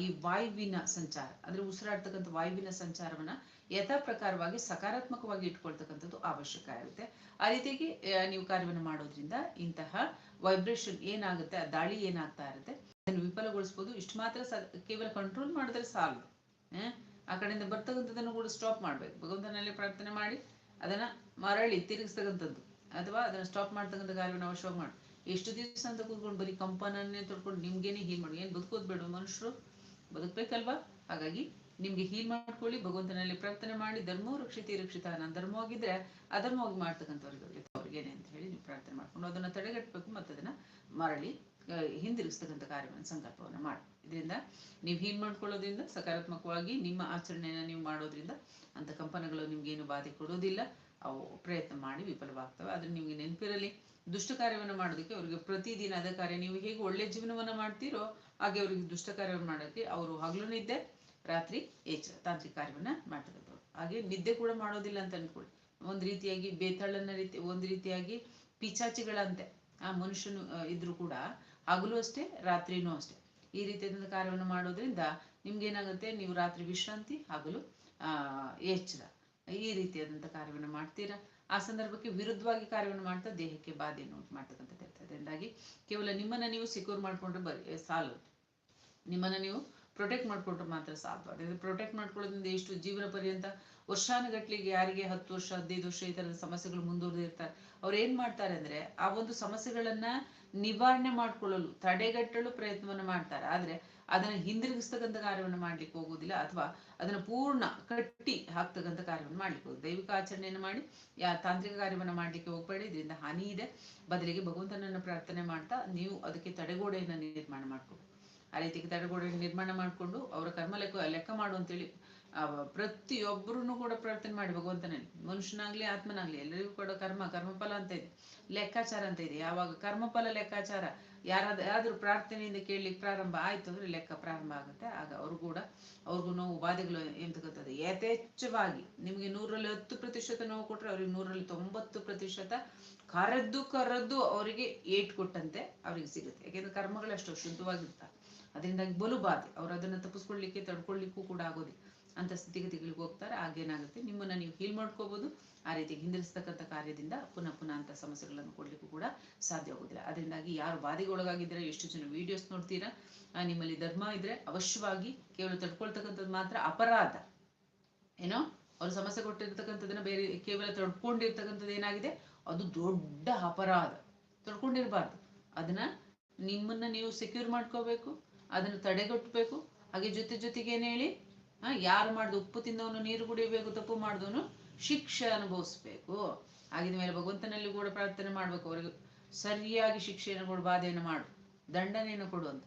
ಈ ವಾಯುವಿನ ಸಂಚಾರ. ಅಂದ್ರೆ ಉಸಿರಾಡ್ತಕ್ಕಂಥ ವಾಯುವಿನ ಸಂಚಾರವನ್ನ ಯಥಾ ಪ್ರಕಾರವಾಗಿ ಸಕಾರಾತ್ಮಕವಾಗಿ ಇಟ್ಕೊಳ್ತಕ್ಕಂಥದ್ದು ಅವಶ್ಯಕ ಇರುತ್ತೆ. ಆ ರೀತಿಯಾಗಿ ನೀವು ಕಾರ್ಯವನ್ನು ಮಾಡೋದ್ರಿಂದ ಇಂತಹ ವೈಬ್ರೇಷನ್ ಏನಾಗುತ್ತೆ ಆ ದಾಳಿ ಏನಾಗ್ತಾ ಇರುತ್ತೆ ಅದನ್ನು ವಿಫಲಗೊಳಿಸ್ಬೋದು. ಇಷ್ಟು ಮಾತ್ರ ಕೇವಲ ಕಂಟ್ರೋಲ್ ಮಾಡಿದ್ರೆ ಸಾಲದು ಆ, ಆ ಕಡೆಯಿಂದ ಬರ್ತಕ್ಕಂಥದ್ದನ್ನು ಕೂಡ ಸ್ಟಾಪ್ ಮಾಡ್ಬೇಕು. ಭಗವಂತನಲ್ಲಿ ಪ್ರಾರ್ಥನೆ ಮಾಡಿ ಅದನ್ನ ಮರಳಿ ತಿರುಗಿಸ್ತಕ್ಕಂಥದ್ದು. ಅಥವಾ ಅದನ್ನ ಸ್ಟಾಪ್ ಮಾಡ್ತಕ್ಕಂಥ ಕಾರ್ಯವನ್ನು ಅವಶ್ಯವಾಗಿ ಮಾಡಿ. ಎಷ್ಟು ದಿವಸ ಅಂತ ಕೂತ್ಕೊಂಡು ಬರೀ ಕಂಪನನ್ನೇ ತೊಡ್ಕೊಂಡು ನಿಮ್ಗೇನೆ ಹೀಲ್ ಮಾಡಿ. ಏನ್ ಬದುಕೋದ್ ಬೇಡ ಮನುಷ್ಯರು ಬದುಕ್ಬೇಕಲ್ವಾ? ಹಾಗಾಗಿ ನಿಮ್ಗೆ ಹೀಲ್ ಮಾಡ್ಕೊಳ್ಳಿ, ಭಗವಂತನಲ್ಲಿ ಪ್ರಾರ್ಥನೆ ಮಾಡಿ ಧರ್ಮೋ ರಕ್ಷಿತಿ, ರಕ್ಷಿತ, ನಾನು ಧರ್ಮವಾಗಿದ್ರೆ ಅಧರ್ಮವಾಗಿ ಮಾಡ್ತಕ್ಕಂಥವ್ರಿಗೆ ಅವ್ರಿಗೇನೆ ಅಂತ ಹೇಳಿ ನೀವು ಪ್ರಾರ್ಥನೆ ಮಾಡ್ಕೊಂಡು ಅದನ್ನ ತಡೆಗಟ್ಟಬೇಕು ಮತ್ತೆ ಅದನ್ನ ಮರಳಿ ಹಿಂದಿರುಗಿಸ್ತಕ್ಕಂಥ ಕಾರ್ಯವನ್ನು, ಸಂಕಲ್ಪವನ್ನು ಮಾಡಿ. ಇದರಿಂದ ನೀವು ಹೀಲ್ ಮಾಡ್ಕೊಳ್ಳೋದ್ರಿಂದ, ಸಕಾರಾತ್ಮಕವಾಗಿ ನಿಮ್ಮ ಆಚರಣೆಯನ್ನು ನೀವು ಮಾಡೋದ್ರಿಂದ ಅಂತ ಕಂಪನಗಳು ನಿಮ್ಗೇನು ಬಾಧೆ ಕೊಡೋದಿಲ್ಲ. ಅವು ಪ್ರಯತ್ನ ಮಾಡಿ ವಿಫಲವಾಗ್ತವೆ. ಆದ್ರೆ ನಿಮಗೆ ನೆನಪಿರಲಿ, ದುಷ್ಟ ಕಾರ್ಯವನ್ನು ಮಾಡೋದಕ್ಕೆ ಅವರಿಗೆ ಪ್ರತಿದಿನ ಅದ ಕಾರ್ಯ ನೀವು ಹೇಗೆ ಒಳ್ಳೆ ಜೀವನವನ್ನ ಮಾಡ್ತೀರೋ ಹಾಗೆ ಅವರಿಗೆ ದುಷ್ಟ ಕಾರ್ಯವನ್ನು ಮಾಡೋಕ್ಕೆ ಅವರು ಹಗಲು ನಿದ್ದೆ ರಾತ್ರಿ ಎಚ್ಚರ ತಾಂತ್ರಿಕ ಕಾರ್ಯವನ್ನ ಮಾಡ್ತಕ್ಕಂಥವ್ರು. ಹಾಗೆ ನಿದ್ದೆ ಕೂಡ ಮಾಡೋದಿಲ್ಲ ಅಂತ ಅನ್ಕೊಳ್ಳಿ. ಒಂದು ರೀತಿಯಾಗಿ ಬೇತಾಳನ ರೀತಿ, ಒಂದು ರೀತಿಯಾಗಿ ಪಿಚಾಚಿಗಳಂತೆ ಆ ಮನುಷ್ಯನು ಇದ್ರೂ ಕೂಡ ಹಗಲು ಅಷ್ಟೇ, ರಾತ್ರಿನೂ ಅಷ್ಟೇ. ಈ ರೀತಿಯಾದಂಥ ಕಾರ್ಯವನ್ನು ಮಾಡೋದ್ರಿಂದ ನಿಮ್ಗೇನಾಗುತ್ತೆ? ನೀವು ರಾತ್ರಿ ವಿಶ್ರಾಂತಿ, ಹಗಲು ಎಚ್ಚರ. ಈ ರೀತಿಯಾದಂಥ ಕಾರ್ಯವನ್ನು ಮಾಡ್ತೀರಾ? ಆ ಸಂದರ್ಭಕ್ಕೆ ವಿರುದ್ಧವಾಗಿ ಕಾರ್ಯವನ್ನು ಮಾಡ್ತಾ ದೇಹಕ್ಕೆ ಬಾಧೆಯನ್ನು ಉಂಟು ಮಾಡ್ತಕ್ಕಂಥದ್ದು ಇರ್ತದೆ ಅದರಿಂದಾಗಿ ಕೇವಲ ನಿಮ್ಮನ್ನ ನೀವು ಸೆಕ್ಯೂರ್ ಮಾಡ್ಕೊಂಡ್ರೆ ಬರೀ ಸಾಲು ನಿಮ್ಮನ್ನ ನೀವು ಪ್ರೊಟೆಕ್ಟ್ ಮಾಡ್ಕೊಂಡ್ರೆ ಮಾತ್ರ ಸಾಧ್ಯ ಇದು ಪ್ರೊಟೆಕ್ಟ್ ಮಾಡ್ಕೊಳ್ಳೋದ್ರಿಂದ ಎಷ್ಟು ಜೀವನ ಪರ್ಯಂತ ವರ್ಷಾನುಗಟ್ಲಿಗೆ ಯಾರಿಗೆ ಹತ್ತು ವರ್ಷ, ಹದಿನೈದು ವರ್ಷ ಈ ತರದ ಸಮಸ್ಯೆಗಳು ಮುಂದುವರೆದಿರ್ತಾರೆ ಅವ್ರು ಏನ್ ಮಾಡ್ತಾರೆ ಅಂದ್ರೆ ಆ ಒಂದು ಸಮಸ್ಯೆಗಳನ್ನ ನಿವಾರಣೆ ಮಾಡ್ಕೊಳ್ಳಲು ತಡೆಗಟ್ಟಲು ಪ್ರಯತ್ನವನ್ನ ಮಾಡ್ತಾರೆ. ಆದ್ರೆ ಅದನ್ನ ಹಿಂದಿರುಗಿಸ್ತಕ್ಕಂಥ ಕಾರ್ಯವನ್ನು ಮಾಡ್ಲಿಕ್ಕೆ ಹೋಗುದಿಲ್ಲ ಅಥವಾ ಅದನ್ನ ಪೂರ್ಣ ಕಟ್ಟಿ ಹಾಕ್ತಕ್ಕಂಥ ಕಾರ್ಯವನ್ನು ಮಾಡ್ಲಿಕ್ಕೆ ಹೋಗುದು ದೈವಿಕ ಆಚರಣೆಯನ್ನು ಮಾಡಿ, ಯಾ ತಾಂತ್ರಿಕ ಕಾರ್ಯವನ್ನ ಮಾಡ್ಲಿಕ್ಕೆ ಹೋಗ್ಬೇಡಿ. ಇದರಿಂದ ಹಾನಿ ಇದೆ. ಬದಲಿಗೆ ಭಗವಂತನನ್ನ ಪ್ರಾರ್ಥನೆ ಮಾಡ್ತಾ ನೀವು ಅದಕ್ಕೆ ತಡೆಗೋಡೆಯನ್ನ ನಿರ್ಮಾಣ ಮಾಡ್ಕೊಬೇಕು ಆ ರೀತಿ ತಡೆಗೋಡೆ ನಿರ್ಮಾಣ ಮಾಡಿಕೊಂಡು ಅವರ ಕರ್ಮ ಲೆಕ್ಕ ಲೆಕ್ಕ ಮಾಡು ಅಂತೇಳಿ ಪ್ರತಿಯೊಬ್ಬರೂ ಕೂಡ ಪ್ರಾರ್ಥನೆ ಮಾಡಿ ಭಗವಂತನಲ್ಲಿ. ಮನುಷ್ಯನಾಗ್ಲಿ, ಆತ್ಮನಾಗ್ಲಿ, ಎಲ್ಲರಿಗೂ ಕೂಡ ಕರ್ಮ, ಕರ್ಮಫಲ ಅಂತ ಇದೆ. ಲೆಕ್ಕಾಚಾರ ಅಂತ ಇದೆ. ಯಾವಾಗ ಕರ್ಮಫಲ, ಲೆಕ್ಕಾಚಾರ, ಯಾರಾದ, ಯಾರಾದ್ರೂ ಪ್ರಾರ್ಥನೆಯಿಂದ ಕೇಳಲಿಕ್ಕೆ ಪ್ರಾರಂಭ ಆಯ್ತು ಅಂದ್ರೆ ಲೆಕ್ಕ ಪ್ರಾರಂಭ ಆಗುತ್ತೆ. ಆಗ ಅವ್ರು ಕೂಡ, ಅವ್ರಿಗೂ ನೋವು, ಬಾಧೆಗಳು ಎಂತಕ್ಕಂಥದ್ದು ಯಥೇಚ್ಛವಾಗಿ ನಿಮಗೆ ನೂರಲ್ಲಿ ಹತ್ತು ಪ್ರತಿಶತ ನೋವು ಕೊಟ್ರೆ ಅವ್ರಿಗೆ ನೂರಲ್ಲಿ ತೊಂಬತ್ತು ಪ್ರತಿಶತ ಕರೆದ್ದು ಕರೆದ್ದು ಅವರಿಗೆ ಏಟ್ ಕೊಟ್ಟಂತೆ ಅವರಿಗೆ ಸಿಗುತ್ತೆ. ಯಾಕೆಂದ್ರೆ ಕರ್ಮಗಳು ಅಷ್ಟು ಶುದ್ಧವಾಗಿರ್ತಾರೆ ಅದರಿಂದಾಗಿ ಬಲು ಬಾಧೆ. ಅವ್ರು ಅದನ್ನ ತಪ್ಪಿಸ್ಕೊಳ್ಳಿಕ್ಕೆ ತಡ್ಕೊಳ್ಳಿಕ್ಕೂ ಕೂಡ ಆಗೋದಿಲ್ಲ. ಅಂತ ಸ್ಥಿತಿಗತಿಗಳಿಗೆ ಹೋಗ್ತಾರೆ. ಆಗೇನಾಗುತ್ತೆ ನಿಮ್ಮನ್ನ ನೀವು ಹೀಲ್ ಮಾಡ್ಕೋಬಹುದು ಆ ರೀತಿ ಹಿಂದಿರಿಸ್ತಕ್ಕಂಥ ಕಾರ್ಯದಿಂದ ಪುನಃ ಪುನಃ ಅಂತ ಸಮಸ್ಯೆಗಳನ್ನು ಕೊಡ್ಲಿಕ್ಕೂ ಕೂಡ ಸಾಧ್ಯ ಆಗೋದಿಲ್ಲ. ಅದರಿಂದಾಗಿ ಯಾರು ಬಾಧೆಗೆ ಒಳಗಾಗಿದ್ರೆ ಎಷ್ಟು ಜನ ವಿಡಿಯೋಸ್ ನೋಡ್ತೀರಾ ನಿಮ್ಮಲ್ಲಿ ಧರ್ಮ ಇದ್ರೆ ಅವಶ್ಯವಾಗಿ ಕೇವಲ ತಡ್ಕೊಳ್ತಕ್ಕಂಥದ್ದು ಮಾತ್ರ ಅಪರಾಧ. ಏನೋ? ಅವ್ರು ಸಮಸ್ಯೆ ಕೊಟ್ಟಿರ್ತಕ್ಕಂಥದ್ದನ್ನ ಬೇರೆ, ಕೇವಲ ತಡ್ಕೊಂಡಿರ್ತಕ್ಕಂಥದ್ದು ಏನಾಗಿದೆ? ಅದು ದೊಡ್ಡ ಅಪರಾಧ. ತಡ್ಕೊಂಡಿರ್ಬಾರ್ದು. ಅದನ್ನ ನಿಮ್ಮನ್ನ ನೀವು ಸೆಕ್ಯೂರ್ ಮಾಡ್ಕೋಬೇಕು. ಅದನ್ನ ತಡೆಗಟ್ಟಬೇಕು. ಹಾಗೆ ಜೊತೆ ಜೊತೆಗೆ ಏನ್ ಹೇಳಿ ಯಾರು ಮಾಡ್ದು ಉಪ್ಪು ತಿಂದವನು ನೀರು ಕುಡಿಯಬೇಕು, ತಪ್ಪು ಮಾಡಿದವನು ಶಿಕ್ಷೆ ಅನುಭವಿಸ್ಬೇಕು. ಆಗಿದ ಮೇಲೆ ಭಗವಂತನಲ್ಲಿ ಕೂಡ ಪ್ರಾರ್ಥನೆ ಮಾಡ್ಬೇಕು ಅವರಿಗೆ. ಸರಿಯಾಗಿ ಶಿಕ್ಷೆಯನ್ನು ಕೊಡು, ಬಾಧೆಯನ್ನು ಮಾಡು, ದಂಡನೆಯನ್ನು ಕೊಡು ಅಂತ.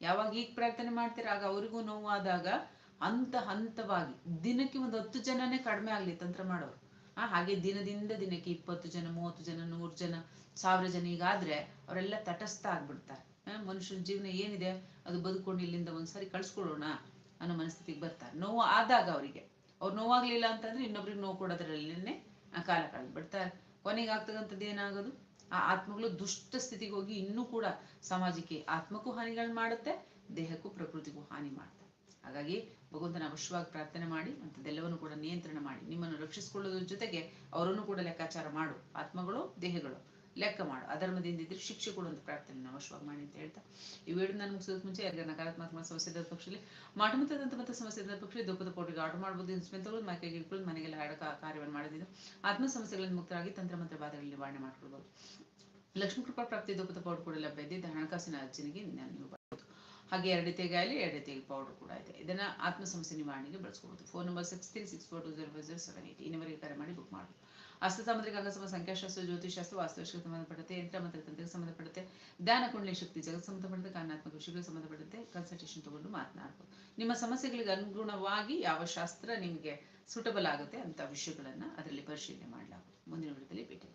ಯಾವಾಗ ಈಗ ಪ್ರಾರ್ಥನೆ ಮಾಡ್ತೀರ, ಆಗ ಅವರಿಗೂ ನೋವಾದಾಗ ಹಂತ ಹಂತವಾಗಿ ದಿನಕ್ಕೆ ಒಂದು ಹತ್ತು ಜನನೇ ಕಡಿಮೆ ಆಗ್ಲಿ ತಂತ್ರ ಮಾಡೋರು. ಆ, ಹಾಗೆ ದಿನದಿಂದ ದಿನಕ್ಕೆ ಇಪ್ಪತ್ತು ಜನ, ಮೂವತ್ತು ಜನ, ನೂರು ಜನ, ಸಾವಿರ ಜನ ಈಗಾದ್ರೆ ಅವರೆಲ್ಲ ತಟಸ್ಥ ಆಗ್ಬಿಡ್ತಾರೆ. ಮನುಷ್ಯನ ಜೀವನ ಏನಿದೆ, ಅದು ಬದುಕೊಂಡು ಇಲ್ಲಿಂದ ಒಂದ್ಸಾರಿ ಕಳ್ಸ್ಕೊಡೋಣ ಅನ್ನೋ ಮನಸ್ಥಿತಿಗೆ ಬರ್ತಾರೆ. ನೋವು ಆದಾಗ ಅವರಿಗೆ. ಅವ್ರು ನೋವಾಗ್ಲಿಲ್ಲ ಅಂತಂದ್ರೆ ಇನ್ನೊಬ್ರಿಗೆ ನೋವು ಆ ಕಾಲ ಕಳೆದು ಬಿಡ್ತಾರೆ. ಕೊನೆಗೆ ಆಗ್ತಕ್ಕಂಥದ್ದು ಏನಾಗೋದು? ಆ ಆತ್ಮಗಳು ದುಷ್ಟ ಸ್ಥಿತಿಗೆ ಹೋಗಿ ಇನ್ನೂ ಕೂಡ ಸಮಾಜಕ್ಕೆ ಆತ್ಮಕ್ಕೂ ಹಾನಿಗಳನ್ನ ಮಾಡುತ್ತೆ, ದೇಹಕ್ಕೂ ಪ್ರಕೃತಿಗೂ ಹಾನಿ ಮಾಡುತ್ತೆ. ಹಾಗಾಗಿ ಭಗವಂತನ ಅವಶ್ಯವಾಗಿ ಪ್ರಾರ್ಥನೆ ಮಾಡಿ, ಅಂಥದ್ದೆಲ್ಲವನ್ನು ಕೂಡ ನಿಯಂತ್ರಣ ಮಾಡಿ. ನಿಮ್ಮನ್ನು ರಕ್ಷಿಸಿಕೊಳ್ಳೋದ್ರ ಜೊತೆಗೆ ಅವರನ್ನು ಕೂಡ ಲೆಕ್ಕಾಚಾರ ಮಾಡು. ಆತ್ಮಗಳು, ದೇಹಗಳು. ಲೆಕ್ಕ ಮಾಡು. ಅಧರ್ಮದಿಂದ ಇದ್ರೆ ಶಿಕ್ಷೆ ಕೊಡುವಂತ ಪ್ರಾರ್ಥನೆ ಅವಶ್ಯವಾಗಿ ಮಾಡಿ ಅಂತ ಹೇಳ್ತಾ. ಈ ವಿಡಿಯೋ ನಾನು ಮುಗಿಸೋದಕ್ಕೆ ಮುಂಚೆ ಯಾರಿಗೆ ನಕಾರಾತ್ಮಕ ಸಮಸ್ಯೆ ಇದ್ದ ಪಕ್ಷದಲ್ಲಿ ಮಾಟಮತದಂತ ಮತ್ತೆ ಸಮಸ್ಯೆ ಇದ್ದ ಪಕ್ಷದಲ್ಲಿ ದುಃಖದ ಪೌಡ್ರಿಗೆ ಆರ್ಡರ್ ಮಾಡ್ಬೋದು ಇನ್ಸ್ಮೆಂಟ್ ತಗೊಳ್ಳೋದು ಮೈಕೈಗೆ ಇಟ್ಕೊಂಡು ಮನೆಗೆಲ್ಲ ಆಡಕ ಕಾರ್ಯವನ್ನು ಮಾಡೋದಿದ್ದು ಆತ್ಮ ಸಮಸ್ಯೆಗಳಿಂದ ಮುಕ್ತರಾಗಿ ತಂತ್ರ ಮಂತ್ರ ಬಾಧೆಗಳಲ್ಲಿ ನಿವಾರಣೆ ಮಾಡ್ಕೊಳ್ಬೋದು. ಲಕ್ಷ್ಮೀ ಕೃಪಾ ಪ್ರಾಪ್ತಿ, ದುಃಖದ ಪೌಡರ್ ಕೂಡ ಲಭ್ಯ ಇದೆ. ಹಣಕಾಸಿನ ಅರ್ಜನೆಗೆ ನೀವು ಬರ್ಬೋದು. ಹಾಗೆ ಎರಡು ತೆಗಾಯಲ್ಲಿ ಎರಡು ತೆಗೆ ಪೌಡರ್ ಕೂಡ ಇದೆ. ಇದನ್ನ ಆತ್ಮ ಸಮಸ್ಯೆ ನಿವಾರಣೆಗೆ ಬಳಸ್ಕೋಬಹುದು phone number six three six four two zero five zero seven eight ನಂಬರ್ಗೆ ಕರೆ ಮಾಡಿ ಬುಕ್ ಮಾಡಿ ಹಸ್ತ ಸಾಮುದ್ರಿಕ ಅಂಗಸಮ ಸಂಖ್ಯಾಶಾಸ್ತ್ರ ಜ್ಯೋತಿಷಾಸ್ತ್ರ ವಾಸ್ತುಶಕ್ಕೆ ಸಂಬಂಧಪಟ್ಟಂತೆ, ಯಂತ್ರ ಮಂತ್ರ ತಂತ್ರಕ್ಕೆ ಸಂಬಂಧಪಟ್ಟಂತೆ ಧ್ಯಾನ ಕುಂಡಲಿ ಶಕ್ತಿ ಜಗತ್ ಸಂಬಂಧಪಟ್ಟಂತೆ, ಕಾರಣಾತ್ಮಕ ವಿಷಯಗಳಿಗೆ ಸಂಬಂಧಪಟ್ಟಂತೆ ಕನ್ಸಲ್ಟೇಷನ್ ತಗೊಂಡು ಮಾತನಾಡ್ಬೋದು. ನಿಮ್ಮ ಸಮಸ್ಯೆಗಳಿಗೆ ಅನುಗುಣವಾಗಿ ಯಾವ ಶಾಸ್ತ್ರ ನಿಮಗೆ ಸೂಟಬಲ್ ಆಗುತ್ತೆ ಅಂತ ವಿಷಯಗಳನ್ನ ಅದರಲ್ಲಿ ಪರಿಶೀಲನೆ ಮಾಡಲಾಗುತ್ತೆ ಮುಂದಿನ ವಿಡಿಯೋದಲ್ಲಿ ಭೇಟಿ